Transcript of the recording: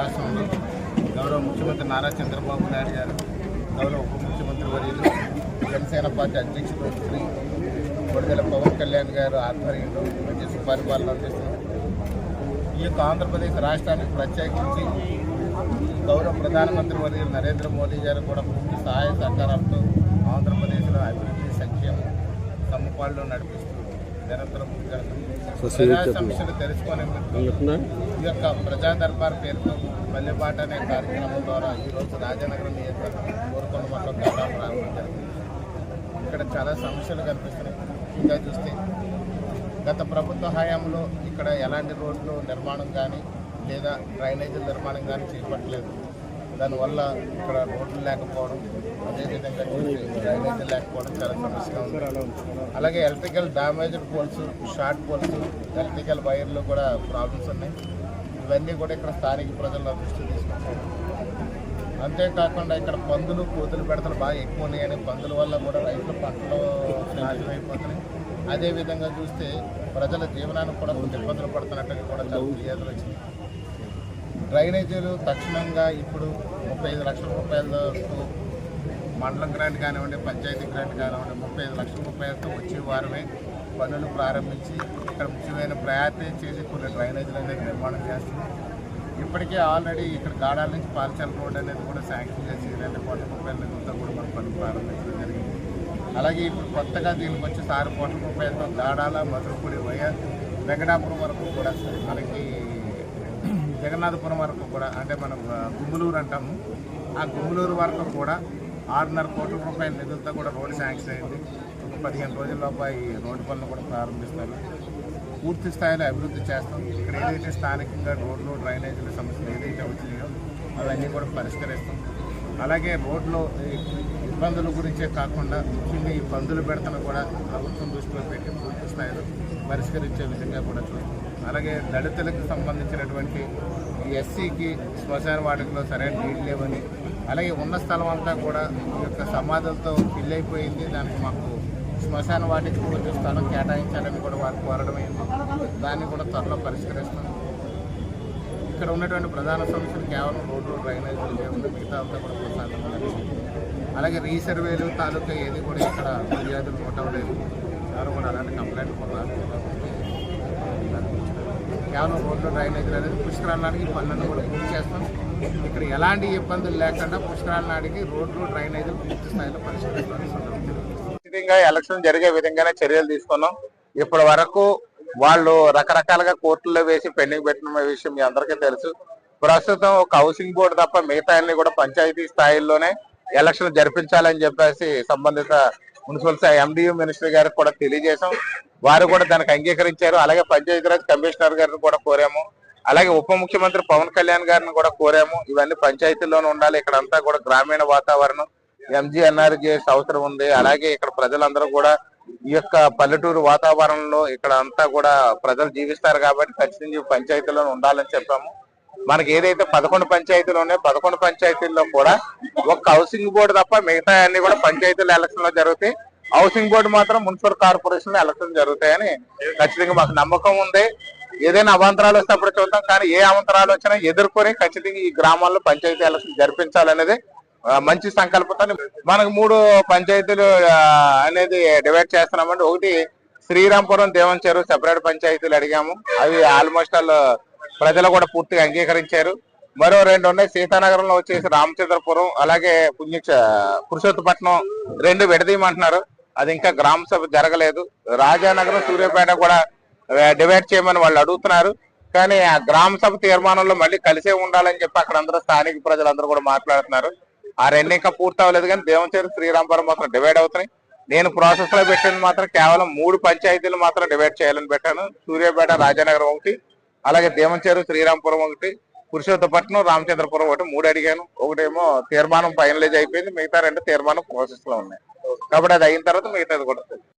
రాష్ట్రం గౌరవ ముఖ్యమంత్రి నారా చంద్రబాబు నాయుడు గారు గౌరవ ఉప ముఖ్యమంత్రి వర్యులు జనసేన పార్టీ అధ్యక్షుడు శ్రీ విడుదల పవన్ కళ్యాణ్ గారు ఆధ్వర్యంలో మంచి సుపరిపాలన అందిస్తున్నారు ఈ యొక్క ఆంధ్రప్రదేశ్ రాష్ట్రానికి ప్రత్యేకించి గౌరవ ప్రధానమంత్రి వర్యులు నరేంద్ర మోదీ గారు కూడా పూర్తి సహాయ సహకారాలతో ఆంధ్రప్రదేశ్లో అభివృద్ధి సంక్షేమం సమపాళ్ళు నడిపిస్తున్నారు నిరంతరం సమస్యలు ఈ యొక్క ప్రజా దర్బార్ పేరుతో పల్లెపాట అనే కార్యక్రమం ద్వారా ఈరోజు రాజానగరం నియోజకవర్గం మండలం దాదాపు ప్రారంభం జరిగింది. ఇక్కడ చాలా సమస్యలు కనిపిస్తున్నాయి. ఇంకా చూస్తే గత ప్రభుత్వ హయాంలో ఇక్కడ ఎలాంటి రోడ్లు నిర్మాణం కానీ లేదా డ్రైనేజీల నిర్మాణం కానీ చేపట్టలేదు. దానివల్ల ఇక్కడ రోడ్లు లేకపోవడం అదేవిధంగా చూస్తే లేకపోవడం చాలా సమస్యగా ఉంది. అలాగే electrical damaged poles short poles electrical వైర్లు కూడా ప్రాబ్లమ్స్ ఉన్నాయి. ఇవన్నీ కూడా ఇక్కడ స్థానిక ప్రజల దృష్టి తీసుకుంటారు అంతేకాకుండా ఇక్కడ పందులు కోతులు పెడతలు బాగా ఎక్కువ ఉన్నాయని పందుల వల్ల కూడా రైతుల పంటలు నాశనం అయిపోతున్నాయి అదేవిధంగా చూస్తే ప్రజల జీవనానికి కూడా కొంచెం ఇబ్బందులు పడుతున్నట్టుగా కూడా చాలా ఫిర్యాదులు వచ్చింది డ్రైనేజీలు తక్షణంగా ఇప్పుడు ముప్పై ఐదు లక్షల రూపాయలతో మండలం గ్రాంట్ కానివ్వండి పంచాయతీ గ్రాంట్ కానివ్వండి ముప్పై ఐదు లక్షల రూపాయలతో వచ్చే వారమే పనులు ప్రారంభించి ఇక్కడ ముఖ్యమైన ప్రయత్నం చేసి కొన్ని డ్రైనేజీలు అనేది నిర్మాణం చేస్తుంది. ఇప్పటికే ఆల్రెడీ ఇక్కడ గాడాల నుంచి పాలచాల రోడ్ అనేది కూడా శాంక్షన్ చేసి రెండు కోట్ల రూపాయల నిధులతో కూడా మనం పనులు ప్రారంభించడం జరిగింది. అలాగే ఇప్పుడు కొత్తగా దీనికి వచ్చి ఆరు కోట్ల రూపాయలతో గాడాల మధురపూడి వయ వెంకటాపురం వరకు కూడా మనకి జగన్నాథపురం వరకు కూడా అంటే మనం గుమ్మలూరు అంటాము. ఆ గుమ్మలూరు వరకు కూడా ఆరున్నర కోట్ల రూపాయల నిధులతో కూడా రోడ్డు శాంక్షన్ అయింది. ఒక పదిహేను రోజుల్లోపు ఈ రోడ్డు పనులు కూడా ప్రారంభిస్తారు. పూర్తి స్థాయిలో అభివృద్ధి చేస్తాం. ఇక్కడ ఏదైతే స్థానికంగా రోడ్లు డ్రైనేజీల సమస్యలు ఏదైతే వచ్చినాయో అవన్నీ కూడా పరిష్కరిస్తాం. అలాగే రోడ్లో ఈ ఇబ్బందుల గురించే కాకుండా ముఖ్యంగా ఈ పందులు పెడతను కూడా ప్రభుత్వం దృష్టిలో పెట్టి పూర్తి స్థాయిలో పరిష్కరించే విధంగా కూడా చూస్తాం. అలాగే దళితులకు సంబంధించినటువంటి ఎస్సీకి శ్మశాన వాటికలో సరైన నీళ్ళు లేవని అలాగే ఉన్న స్థలం అంతా కూడా ఈ యొక్క సమాధులతో ఫిల్ అయిపోయింది దానికి మాకు శ్మశాన వాటికి కొంచెం స్థలం కేటాయించాలని కూడా వారు కోరడమైంది దాన్ని కూడా త్వరలో పరిష్కరిస్తాం. ఇక్కడ ఉన్నటువంటి ప్రధాన సమస్యలు కేవలం రోడ్లు డ్రైనేజీలు లేవు. మిగతా అంతా కూడా కొనసాగుతుంది అలాగే రీసర్వేలు తాలూకా ఏది కూడా ఇక్కడ ఫిర్యాదులు లేదు ఎవరు కూడా అలాంటి కంప్లైంట్ కూడా కేవలం రోడ్లు డ్రైనేజీలు అనేది పుష్కరాల నాటికి పనులను కూడా పూర్తి చేస్తాం. ఇక్కడ ఎలాంటి ఇబ్బందులు లేకుండా పుష్కరాల నాటికి రోడ్లు డ్రైనేజీలు పూర్తి స్థాయిలో పరిష్కరిస్తామని ఎలక్షన్ జరిగే విధంగానే చర్యలు తీసుకున్నాం. ఇప్పటి వరకు వాళ్ళు రకరకాలుగా కోర్టుల్లో వేసి పెండింగ్ పెట్టిన విషయం మీ అందరికీ తెలుసు. ప్రస్తుతం ఒక హౌసింగ్ బోర్డు తప్ప మిగతా అన్ని కూడా పంచాయతీ స్థాయిల్లోనే ఎలక్షన్ జరిపించాలని చెప్పేసి సంబంధిత మున్సిపల్ ఎండియూ మినిస్టర్ గారికి కూడా తెలియజేశాం. వారు కూడా దానికి అంగీకరించారు. అలాగే పంచాయతీరాజ్ కమిషనర్ గారిని కూడా కోరాము. అలాగే ఉప ముఖ్యమంత్రి పవన్ కళ్యాణ్ గారిని కూడా కోరాము. ఇవన్నీ పంచాయతీల్లోనే ఉండాలి. ఇక్కడ అంతా కూడా గ్రామీణ వాతావరణం ఎంజీఎన్ఆర్జీఎస్ అవసరం ఉంది. అలాగే ఇక్కడ ప్రజలందరూ కూడా ఈ యొక్క పల్లెటూరు వాతావరణంలో ఇక్కడ అంతా కూడా ప్రజలు జీవిస్తారు కాబట్టి ఖచ్చితంగా పంచాయతీలో ఉండాలని చెప్పాము. మనకి ఏదైతే పదకొండు పంచాయతీలు ఉన్నాయో పదకొండు పంచాయతీల్లో కూడా ఒక్క హౌసింగ్ బోర్డు తప్ప మిగతా అన్ని కూడా పంచాయతీల ఎలక్షన్లో జరుగుతాయి. హౌసింగ్ బోర్డు మాత్రం మున్సిపల్ కార్పొరేషన్ ఎలక్షన్ జరుగుతాయని ఖచ్చితంగా మాకు నమ్మకం ఉంది. ఏదైనా అవాంతరాలు వస్తే అప్పుడు చూద్దాం కానీ ఏ అవాంతరాలు వచ్చినా ఎదుర్కొని ఖచ్చితంగా ఈ గ్రామాల్లో పంచాయతీ ఎలక్షన్ జరిపించాలనేది మంచి సంకల్పంతో మనకు మూడు పంచాయతీలు అనేది డివైడ్ చేస్తున్నామండి. ఒకటి శ్రీరాంపురం దేవంచెరు సెపరేట్ పంచాయతీలు అడిగాము. అవి ఆల్మోస్ట్ ఆల్ ప్రజలు కూడా పూర్తిగా అంగీకరించారు. మరో రెండు ఉన్నాయి. సీతానగరంలో వచ్చేసి రామచంద్రపురం అలాగే పుణ్య పురుషోత్తపట్నం రెండు విడదీయమంటున్నారు. అది ఇంకా గ్రామ సభ జరగలేదు. రాజానగరం సూర్యాపేట కూడా డివైడ్ చేయమని వాళ్ళు అడుగుతున్నారు. కానీ ఆ గ్రామ సభ తీర్మానంలో మళ్ళీ కలిసే ఉండాలని చెప్పి అక్కడ అందరూ స్థానిక ప్రజలందరూ కూడా మాట్లాడుతున్నారు. ఆ రెండు ఇంకా పూర్తి అవ్వలేదు కానీ దేవంచేరు శ్రీరాంపురం మాత్రం డివైడ్ అవుతున్నాయి. నేను ప్రాసెస్లో పెట్టింది మాత్రం కేవలం మూడు పంచాయతీలు మాత్రం డివైడ్ చేయాలని పెట్టాను. సూర్యాపేట రాజానగరం ఒకటి అలాగే దేవంచేరు శ్రీరాంపురం ఒకటి పురుషోత్తపట్నం రామచంద్రపురం ఒకటి మూడు అడిగాను. ఒకటేమో తీర్మానం ఫైనలైజ్ అయిపోయింది. మిగతా రెండు తీర్మానం ప్రాసెస్లో ఉన్నాయి. కాబట్టి అది అయిన తర్వాత మిగతాది కూడా